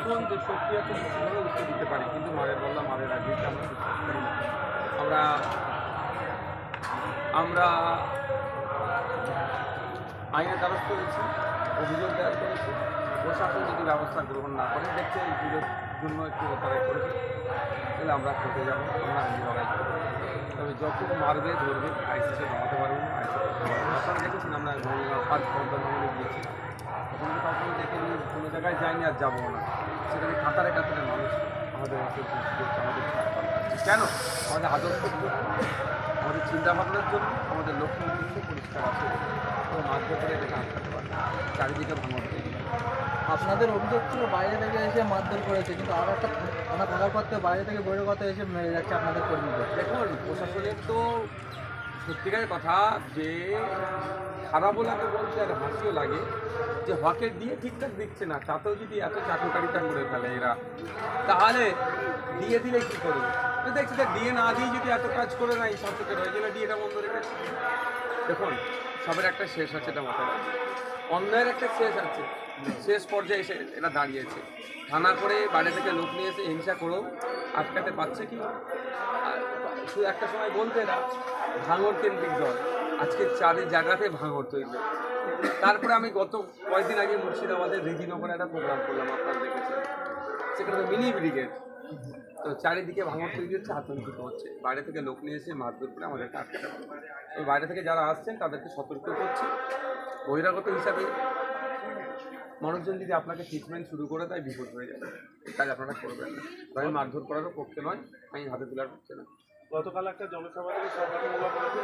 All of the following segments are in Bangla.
এখন যে শক্তি আছে সেভাবে উত্তর দিতে পারি। কিন্তু মারের বললাম মারের রাজনীতি আমরা আমরা আমরা আইনের দ্বারস্থ হয়েছি, অভিযোগ দায়ের করেছি, প্রশাসন যদি ব্যবস্থা গ্রহণ না করে, দেখছে এই পুজোর জন্য একটু তারা করেছে, তাহলে আমরা কোর্টে যাব, আমরা আইনি লড়াই করব। তবে যখন মারবে, ধরবে, আইসিসে জমাতে পারব না আইসি করতে পারব না। আপনারা দেখেছেন, আমরা পাঁচ বর্ধমানে গিয়েছি ওখানে তো কখনো দেখে নিয়ে কোনো জায়গায় যাইনি আর যাব না। সেখানে কাতারে কাতারে মানুষ আমাদের আমাদের কেন? আমাদের আদর্শ আমাদের চিন্তা ভাবনার জন্য আমাদের লক্ষ্য উদ্দেশ্য পরিষ্কার আছে। তো মাঝে করে এটাকে আটকাতে পারে চারিদিকে ভাঙন আপনাদের অভিযোগ ছিল বাইরে থেকে এসে মারধর করেছে কিন্তু আর একটা থানা থাকার পর থেকে বাইরে থেকে বইয়ের কথা এসে মেরে যাচ্ছে আপনাদের কর্মীদের। দেখুন প্রশাসনের তো সত্যিকারের কথা যে খারাপও লাগে বলতে আর হাসিও লাগে। যে হকের দিয়ে ঠিকঠাক দিচ্ছে না, তাতেও যদি এত চাকরিকারিতা করে ফেলে এরা, তাহলে দিয়ে দিলে কী করবে? দেখছি যে দিয়ে না দিয়ে যদি এত কাজ করে না এই শাসকের ওই জন্য ডিএটা বন্ধ রেখেছে দেখুন, সবের একটা শেষ আছে এটা মাথায়। অন্যায়ের একটা শেষ আছে। শেষ পর্যায়ে এসে এরা দাঁড়িয়েছে। থানা করে বাইরে থেকে লোক নিয়ে এসে হিংসা করেও আটকাতে পারছে কি? শুধু একটা সময় বলতে না ভাঙর কেন্দ্রিক দল। আজকে চারি জায়গাতে ভাঙর তৈরি। তারপরে আমি গত কয়েকদিন আগে মুর্শিদাবাদের রিজিনগরে একটা প্রোগ্রাম করলাম আপনারা দেখেছেন সেখানে মিনি ব্রিগেড। তো চারিদিকে ভাঙর তৈরি হচ্ছে, আতঙ্কিত হচ্ছে। বাইরে থেকে লোক নিয়ে এসে মারধর করে আমাদেরকে আটকাতে পারে তো বাইরে থেকে যারা আসছেন, তাদেরকে সতর্ক করছি। বহিরাগত হিসাবে মানুষজন যদি আপনাকে ট্রিটমেন্ট শুরু করে তাই বিপদ হয়ে যাবে। কাজ আপনারা করবেন না। তবে মারধর করারও পক্ষে নয়, আমি হাতে তোলার পক্ষে না গতকাল একটা জনসভা থেকে সরকারি বলেছে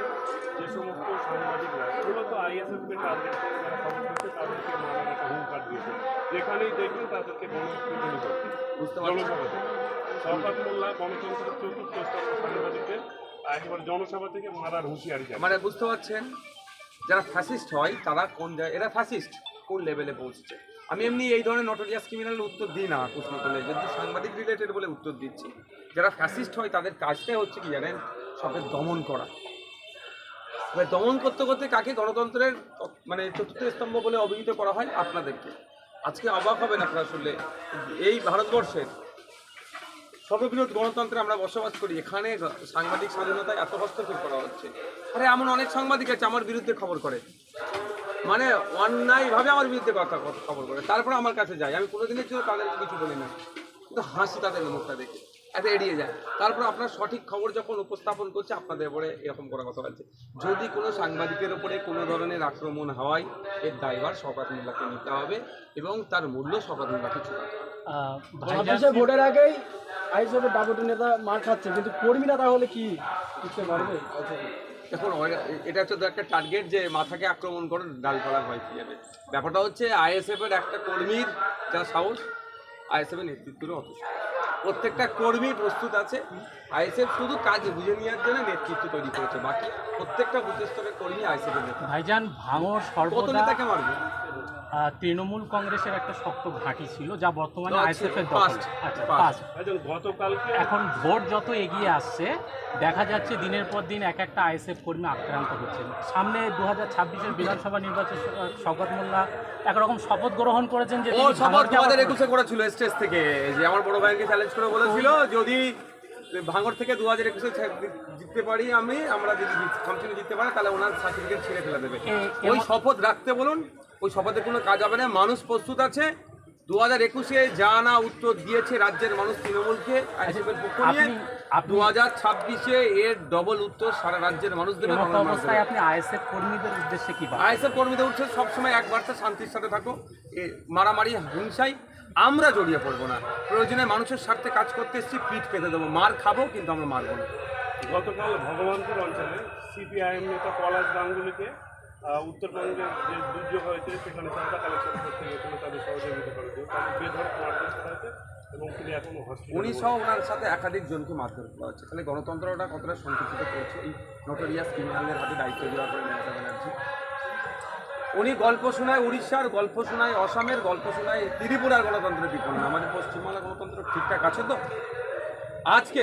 যে সমস্ত সাংবাদিকরা মূলত আইএসএফকে টার্গেট করে যারা খবর দিচ্ছে তাদেরকে মারার একটা হুঙ্কার দিয়েছে। যেখানেই দেখবেন তাদেরকে গণশক্তি গুলি করছে বুঝতে পারছি। জনসভা মোল্লা গণতন্ত্রের চতুর্থ স্তরের সাংবাদিকদের একেবারে জনসভা থেকে মারার হুঁশিয়ারি মানে বুঝতে পারছেন? যারা ফ্যাসিস্ট হয় তারা কোন এরা ফ্যাসিস্ট কোন লেভেলে পৌঁছেছে আমি এমনি এই ধরনের নটোরিয়াস ক্রিমিনাল উত্তর দিই না প্রশ্ন করলে। যদি সাংবাদিক রিলেটেড বলে উত্তর দিচ্ছি যারা ফ্যাসিস্ট হয়, তাদের কাজটাই হচ্ছে কি জানেন? সবের দমন করা। এবার দমন করতে করতে কাকে গণতন্ত্রের মানে চতুর্থ স্তম্ভ বলে অভিহিত করা হয়? আপনাদেরকে। আজকে অবাক হবেন আপনারা শুনলে। এই ভারতবর্ষের সর্ববৃহৎ গণতন্ত্রে আমরা বসবাস করি, এখানে সাংবাদিক স্বাধীনতায় এত হস্তক্ষেপ করা হচ্ছে। আরে, এমন অনেক সাংবাদিক আছে আমার বিরুদ্ধে খবর করে। মানে অন্যায়ভাবে আমার বিরুদ্ধে কথা- খবর করে। তারপরে আমার কাছে যায়। আমি কোনোদিনের জন্য তাদেরকে কিছু বলি না। কিন্তু হাসি তাদের মুখটা দেখে। এত এড়িয়ে যায় তারপর আপনার সঠিক খবর যখন উপস্থাপন করছে আপনাদের উপরে এরকম করা কথা বলছে যদি কোনো সাংবাদিকের উপরে কোনো ধরনের আক্রমণ হওয়ায় এর দায়ভার শওকত মোল্লাকে নিতে হবে এবং তার মূল্য শওকত মোল্লাকে চুকাতে হবে। ভোটের আগেই আইসবের ডাবুটি নেতা মার খাচ্ছে কিন্তু কর্মীরা তাহলে কি করতে পারবে? দেখুন এটা হচ্ছে তো একটা টার্গেট যে মাথাকে আক্রমণ করে ডালপালা ভয় পেয়ে যাবে। ব্যাপারটা হচ্ছে আইএসএফের একটা কর্মীর যা সাহস আইএসএফ এর নেতৃত্বেরও অত। প্রত্যেকটা কর্মী প্রস্তুত আছে। আইএসএফ শুধু কাজ বুঝে নেওয়ার জন্য নেতৃত্ব তৈরি করেছে বাকি প্রত্যেকটা বুথ স্তরের কর্মী আইএসএফ ভাইজান ভাঙর কত সর্বদা নেতাকে মারবে। তৃণমূল কংগ্রেসের একটা শক্ত ঘাঁটি ছিল যা বর্তমানে আছে, আইএসএফ এর দখল। past, আচ্ছা একজন গতকালকে এখন ভোট যত এগিয়ে আসছে দেখা যাচ্ছে দিনের পর দিন এক একটা আইএসএফ কর্মী আক্রান্ত হচ্ছেন সামনে দু হাজার ছাব্বিশের বিধানসভা নির্বাচন শওকত মোল্লা একরকম শপথ গ্রহণ করেছেন যে একুশে করেছিল স্টেজ থেকে। যে আমার বড় ভাইকে চ্যালেঞ্জ করে বলেছিল যদি ভাঙর থেকে দু হাজার একুশে জিততে পারি আমি আমরা যদি জিততে পারি তাহলে ওনার সার্টিফিকেট ছেড়ে ফেলে দেবে। ওই শপথ রাখতে বলুন ওই শপথে কোনো কাজ হবে না। মানুষ প্রস্তুত আছে। দু হাজার একুশে যা না উত্তর দিয়েছে রাজ্যের মানুষ তৃণমূলকে পক্ষ নিয়ে। দু হাজার ছাব্বিশে এর ডবল উত্তর সারা রাজ্যের মানুষ দেবে অবস্থায় আপনি আইএসএফ কর্মীদের উদ্দেশ্যে কি আইএসএফ কর্মীদের উঠছে সবসময় এক বার্তা শান্তির সাথে থাকো। এ মারামারি হিংসাই আমরা জড়িয়ে পড়ব না। প্রয়োজনে মানুষের স্বার্থে কাজ করতে এসেছি পিঠ পেতে দেবো। মার খাব কিন্তু আমরা মারবো না। গতকাল ভগবানপুর অঞ্চলে সিপিআইএম নেতা পলাশ গাঙ্গুলিকে আহ, উত্তরবঙ্গের যে দুর্যোগ হয়েছে সেখানে চাঁদা কালেকশন করতে গেছিল তাদের সহযোগিতা জন্য তাদের বেধড়ক মারধর করা হয়েছে এবং তিনি এখনও হসপিটালে উনি সহ ওনার সাথে একাধিক জনকে মারধর করা হচ্ছে তাহলে গণতন্ত্রটা কতটা সংকুচিত করছে? এই নটোরিয়াস ক্রিমিনালদের হাতে দায়িত্ব দেওয়া করে মমতা ব্যানার্জি। উনি গল্প শোনায় উড়িষ্যার গল্প শোনায় অসমের গল্প শোনায় ত্রিপুরার গণতন্ত্রের বিপন্ন। আমাদের পশ্চিমবাংলার গণতন্ত্র ঠিকঠাক আছে তো? আজকে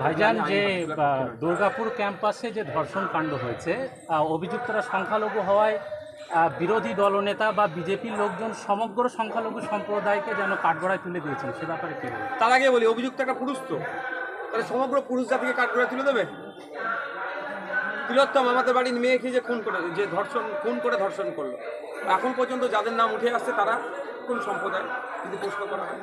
ভাইজান যে পক্ষে নই। দুর্গাপুর ক্যাম্পাসে যে ধর্ষণ কাণ্ড হয়েছে অভিযুক্তরা সংখ্যালঘু হওয়ায় বিরোধী দলনেতা বা বিজেপির লোকজন সমগ্র সংখ্যালঘু সম্প্রদায়কে যেন কাঠগড়ায় তুলে দিয়েছেন সে ব্যাপারে কি তার আগে বলি অভিযুক্ত একটা পুরুষ তো। তাহলে সমগ্র পুরুষ জাতিকে কাঠ করে তুলে দেবে? তিলোত্তম আমাদের বাড়ির মেয়েকে যে খুন করে যে ধর্ষণ খুন করে ধর্ষণ করল। এখন পর্যন্ত যাদের নাম উঠে আসছে তারা কোন সম্প্রদায়? কিন্তু প্রশ্ন করা হয়।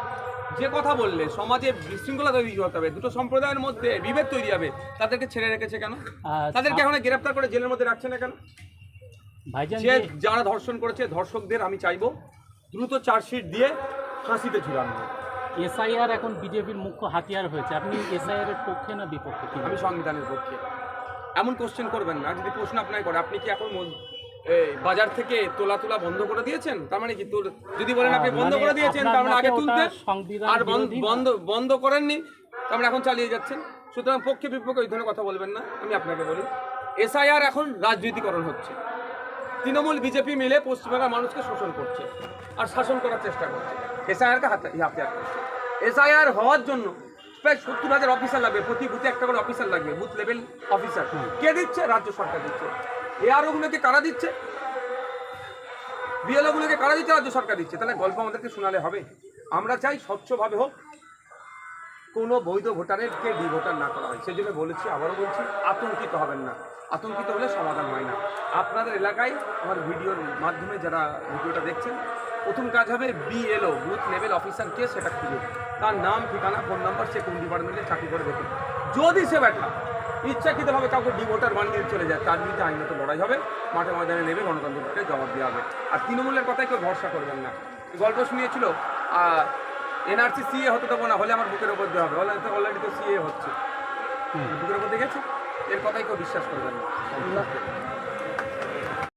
যে কথা বললে সমাজে বিশৃঙ্খলা তৈরি হতে হবে দুটো সম্প্রদায়ের মধ্যে বিভেদ তৈরি হবে তাদেরকে ছেড়ে রেখেছে কেন? তাদেরকে এখন গ্রেপ্তার করে জেলের মধ্যে রাখছে না কেন? যে যারা ধর্ষণ করেছে ধর্ষকদের আমি চাইব দ্রুত চার্জশিট দিয়ে ফাঁসিতে ঝুলানো। এসআইআর এখন বিজেপির মুখ্য হাতিয়ার হয়েছে। আপনি এসআইআর এর পক্ষে না বিপক্ষে? আমি সংবিধানের পক্ষে। এমন কোশ্চেন করবেন না যদি প্রশ্ন আপনাকে করে আপনি কি এখন বাজার থেকে তোলা তোলা বন্ধ করে দিয়েছেন? তার মানে কি যদি বলেন আপনি বন্ধ মানে করে দিয়েছেন তার মানে আগে তুলতে আর বন্ধ বন্ধ বন্ধ করেননি তার মানে এখন চালিয়ে যাচ্ছেন। সুতরাং পক্ষে বিপক্ষে ওই ধরনের কথা বলবেন না আমি আপনাকে বলি। এসআইআর এখন রাজনীতিকরণ হচ্ছে। তৃণমূল বিজেপি মিলে পশ্চিমবাংলার মানুষকে শোষণ করছে আর শাসন করার চেষ্টা করছে। এসআইআরকে হাতে হাতিয়ার করছে। এসআইআর হওয়ার জন্য প্রায় সত্তর হাজার অফিসার লাগবে প্রতি বুথে একটা করে অফিসার লাগবে বুথ লেভেল অফিসার কে দিচ্ছে? রাজ্য সরকার দিচ্ছে। এআরওগুলোকে কারা দিচ্ছে? বিএলওগুলোকে কারা দিচ্ছে? রাজ্য সরকার দিচ্ছে। তাহলে গল্প আমাদেরকে শোনালে হবে। আমরা চাই স্বচ্ছভাবে হোক, কোনো বৈধ ভোটারেরকে ডি ভোটার না করা হয়। সেই জন্য বলেছি, আবারও বলছি, আতঙ্কিত হবেন না। আতঙ্কিত হলে সমাধান হয় না। আপনাদের এলাকায় আমার ভিডিওর মাধ্যমে যারা ভিডিওটা দেখছেন, প্রথম কাজ হবে বিএলও, বুথ লেভেল অফিসার কে সেটা খুঁজে তার নাম, ঠিকানা, ফোন নাম্বার, সে কোন ডিপার্টমেন্টে চাকরি করে দেখুন যদি সে ব্যাটা ইচ্ছাকৃতভাবে কাউকে ডিভোটার বানিয়ে দিয়ে চলে যায় তার বিরুদ্ধে আইনত লড়াই হবে মাঠে ময়দানে নেবে গণতন্ত্রকে জবাব দেওয়া হবে। আর তৃণমূলের কথায় কেউ ভরসা করবেন না। গল্প শুনিয়েছিল এনআরসি সিএ হতে দেবো না হলে আমার বুকের ওপর দেওয়া হবে। অলরেডি তো সিএ হচ্ছে। বুকের ওপর দেখেছি? এর কথাই কেউ বিশ্বাস করবেন না।